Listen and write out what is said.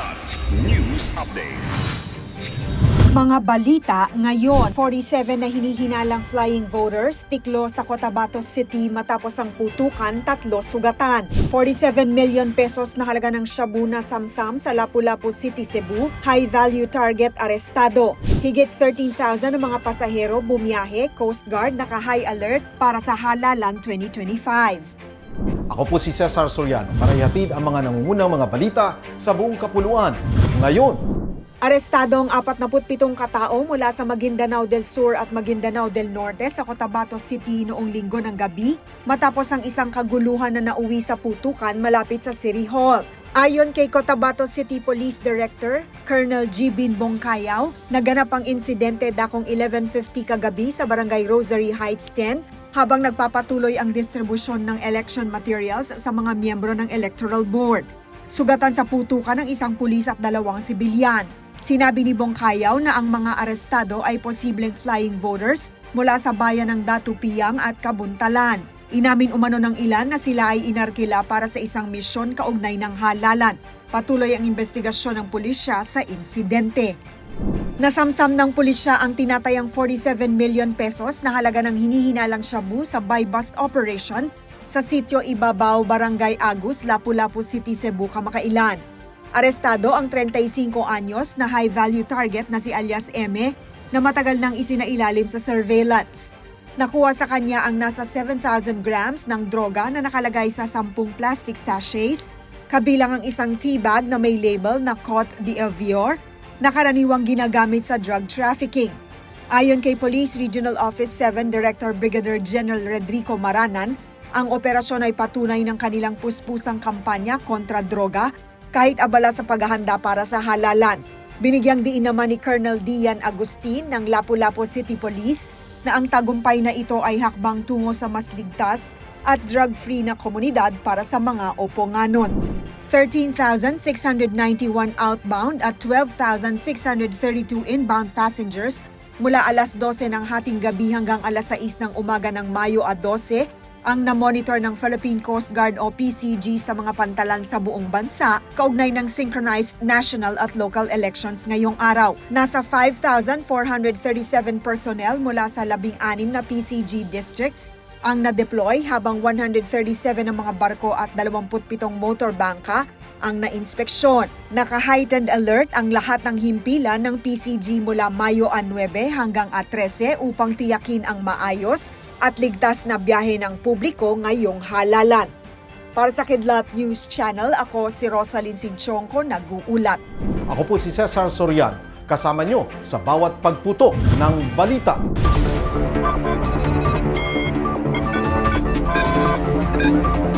Kilat News Updates. Mga balita ngayon, 47 na hinihinalang flying voters, tiklo sa Cotabato City matapos ang putukan, tatlo sugatan. 47 million pesos na halaga ng shabu na samsam sa Lapu-Lapu City, Cebu, high value target arestado. Higit 13,000 ng mga pasahero bumiyahe, Coast Guard naka-high alert para sa halalan 2025. Ako po si Cesar Soriano para ihatid ang mga nangungunang mga balita sa buong kapuluan. Ngayon, Arestado ang 47 katao mula sa Maguindanao del Sur at Maguindanao del Norte sa Cotabato City noong linggo ng gabi matapos ang isang kaguluhan na nauwi sa putukan malapit sa City Hall. Ayon kay Cotabato City Police Director, Colonel G. Bin Bongkayaw, naganap ang insidente dakong 11.50 kagabi sa Barangay Rosary Heights 10 habang nagpapatuloy ang distribusyon ng election materials sa mga miyembro ng Electoral Board. Sugatan sa putukan ng isang pulis at dalawang sibilyan. Sinabi ni Bongkayaw na ang mga arestado ay posibleng flying voters mula sa bayan ng Datupiang at Kabuntalan. Inamin umano ng ilan na sila ay inarkila para sa isang misyon kaugnay ng halalan. Patuloy ang investigasyon ng pulisya sa insidente. Nasamsam ng pulisya ang tinatayang 47 million pesos na halaga ng hinihinalang shabu sa buy-bust operation sa sitio Ibabaw, Barangay Agus, Lapu-Lapu City, Cebu, Kamakailan. Arestado ang 35 anyos na high-value target na si alias Eme na matagal nang isinailalim sa surveillance. Nakuha sa kanya ang nasa 7,000 grams ng droga na nakalagay sa 10 plastic sachets, kabilang ang isang tea bag na may label na Cote d'Ivoire na karaniwang ginagamit sa drug trafficking. Ayon kay Police Regional Office 7 Director Brigadier General Rodrigo Maranan, ang operasyon ay patunay ng kanilang puspusang kampanya kontra droga kahit abala sa paghahanda para sa halalan. Binigyang diin naman ni Colonel Dian Agustin ng Lapu-Lapu City Police na ang tagumpay na ito ay hakbang tungo sa mas ligtas at drug-free na komunidad para sa mga oponganon. 13,691 outbound at 12,632 inbound passengers mula alas 12 ng hating gabi hanggang alas 6 ng umaga ng Mayo at 12 ang na-monitor ng Philippine Coast Guard o PCG sa mga pantalan sa buong bansa kaugnay ng synchronized national at local elections ngayong araw. Nasa 5,437 personnel mula sa 16 na PCG districts ang na-deploy habang 137 ng mga barko at 27 motor bangka ang na-inspeksyon. Naka-heightened alert ang lahat ng himpilan ng PCG mula Mayo 9 hanggang a 13 upang tiyakin ang maayos at ligtas na biyahe ng publiko ngayong halalan. Para sa Kidlat News Channel, ako si Rosalyn Sinchonko, nag-uulat. ako po si Cesar Soriano kasama nyo sa bawat pagputo ng balita. день.